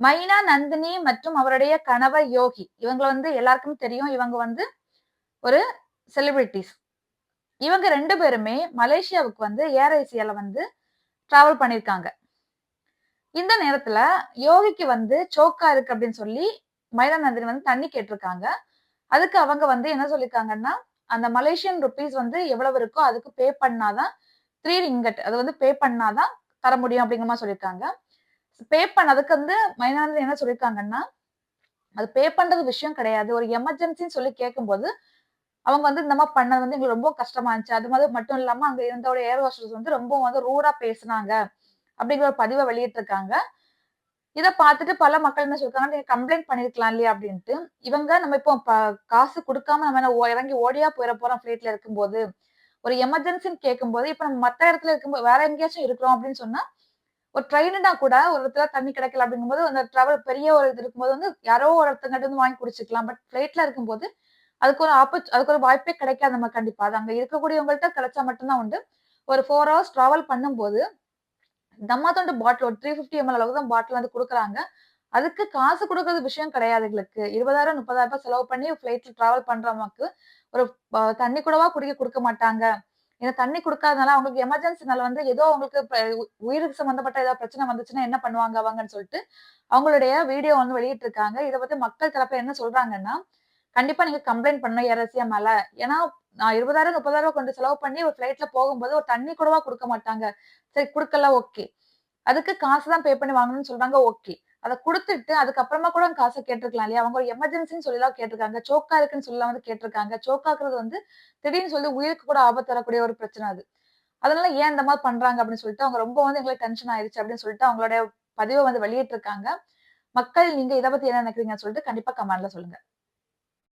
மைனா நந்தினி மற்றும் அவருடைய கணவர் யோகி. இவங்களை வந்து எல்லாருக்கும் தெரியும். இவங்க வந்து ஒரு செலிபிரிட்டிஸ் இவங்க ரெண்டு பேருமே மலேசியாவுக்கு வந்து ஏர் ஏசியால வந்து டிராவல் பண்ணியிருக்காங்க. இந்த நேரத்துல யோகிக்கு வந்து சோக்கா இருக்கு அப்படின்னு சொல்லி மைனா நந்தினி வந்து தண்ணி கேட்டிருக்காங்க. அதுக்கு அவங்க வந்து என்ன சொல்லியிருக்காங்கன்னா அந்த மலேசியன் ருபீஸ் வந்து எவ்வளவு இருக்கோ அதுக்கு பே பண்ணாதான் த்ரீ ரிங்கட் அது வந்து பே பண்ணாதான் தர முடியும் அப்படிங்கிற மாதிரி சொல்லியிருக்காங்க. பே பண்ணதுக்கு வந்து மைனானது என்ன சொல்லியிருக்காங்கன்னா அது பே பண்றது விஷயம் கிடையாது. ஒரு எமர்ஜென்சின்னு சொல்லி கேட்கும்போது அவங்க வந்து இந்த மாதிரி பண்ணது வந்து எங்களுக்கு ரொம்ப கஷ்டமா இருந்துச்சு. அது மாதிரி மட்டும் இல்லாம அங்க இருந்தோட ஏர் ஹோஸ்டர்ஸ் வந்து ரொம்ப வந்து ரூடா பேசுனாங்க அப்படிங்கிற ஒரு பதிவை வெளியிட்டிருக்காங்க. இதை பார்த்துட்டு பல மக்கள் என்ன சொல்லிருக்காங்க நீங்க கம்ப்ளைண்ட் பண்ணிருக்கலாம் இல்லையா அப்படின்ட்டு. இவங்க நம்ம இப்போ காசு கொடுக்காம நம்ம என்ன ஓ- இறங்கி ஓடியா போயிட போறோம் ஃபிளைட்ல இருக்கும்போது ஒரு எமர்ஜென்சின்னு கேட்கும்போது இப்ப நம்ம மத்த இடத்துல இருக்கும்போது வேற எங்கேயாச்சும் இருக்கிறோம் அப்படின்னு சொன்னா ஒரு ட்ரெயினுனா கூட ஒரு இடத்துல தண்ணி கிடைக்கல அப்படிங்கும்போது அந்த டிராவல் பெரிய ஒரு இது இருக்கும்போது வந்து யாரோ ஒரு இடத்துக்கிட்ட இருந்து வாங்கி குடிச்சிக்கலாம். பட் ஃப்ளைட்ல இருக்கும்போது அதுக்கு ஒரு ஆப்பர்ச் அதுக்கு ஒரு வாய்ப்பே கிடைக்காது நம்ம கண்டிப்பா. அது அங்க இருக்கக்கூடியவங்கள்ட்ட கிடைச்சா மட்டும்தான் உண்டு. ஒரு ஃபோர் ஹவர்ஸ் டிராவல் பண்ணும்போது தம்மா தொண்டு பாட்டில் ஒரு த்ரீ ஃபிஃப்டி எம்எல் அளவுக்கு தான் பாட்டில் வந்து கொடுக்குறாங்க. அதுக்கு காசு கொடுக்கறது விஷயம் கிடையாது எங்களுக்கு. இருபதாயிரம் முப்பதாயிரம் ரூபாய் செலவு பண்ணி ஃப்ளைட்ல டிராவல் பண்றவங்களுக்கு ஒரு தண்ணி கூடவா குடிக்க கொடுக்க மாட்டாங்க. ஏன்னா தண்ணி கொடுக்காதனால அவங்களுக்கு எமர்ஜென்சினால வந்து ஏதோ அவங்களுக்கு உயிருக்கு சம்பந்தப்பட்ட ஏதாவது பிரச்சனை வந்துச்சுன்னா என்ன பண்ணுவாங்க அவங்கன்னு சொல்லிட்டு அவங்களுடைய வீடியோ வந்து வெளியிட்டு இருக்காங்க இதை பத்தி மக்கள் தரப்பு என்ன சொல்றாங்கன்னா கண்டிப்பா நீங்க கம்ப்ளைண்ட் பண்ணணும் ஏரசியா மேல. ஏன்னா நான் இருபதாயிரம் முப்பதாயிரம் கொண்டு செலவு பண்ணி ஒரு ஃபிளைட்ல போகும்போது ஒரு தண்ணி கூடவா கொடுக்க மாட்டாங்க. சரி கொடுக்கல ஓகே அதுக்கு காசு தான் பே பண்ணி வாங்கணும்னு சொல்றாங்க ஓகே அதை கொடுத்துட்டு அதுக்கப்புறமா கூட காசை கேட்டிருக்கலாம் இல்லையா? அவங்க ஒரு எமர்ஜென்சின்னு சொல்லி தான் கேட்டிருக்காங்க. சோக்கா இருக்குன்னு சொல்லி வந்து கேட்டிருக்காங்க. சோக்காக்குறது வந்து திடீர்னு சொல்லி உயிருக்கு கூட ஆபத்து வரக்கூடிய ஒரு பிரச்சனை அது. அதனால ஏன் இந்த மாதிரி பண்றாங்க அப்படின்னு சொல்லிட்டு அவங்க ரொம்ப வந்து எங்களுக்கு டென்ஷன் ஆயிருச்சு அப்படின்னு சொல்லிட்டு அவங்களுடைய பதிவை வந்து வெளியிட்டிருக்காங்க. மக்கள் நீங்க இதை பத்தி என்ன நினைக்கிறீங்கன்னு சொல்லிட்டு கண்டிப்பா கமெண்ட்ல சொல்லுங்க.